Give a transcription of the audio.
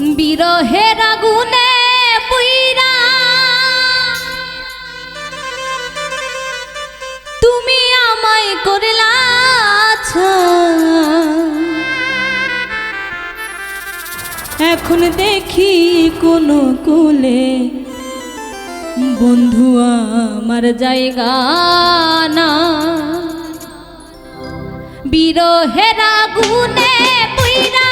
বিরহের আগুনে পুইরা। তুমি আমায় করলাছ এখন দেখি কোন কুলে বন্ধু আমার জায়গা না। বিরহের আগুনে পুইরা।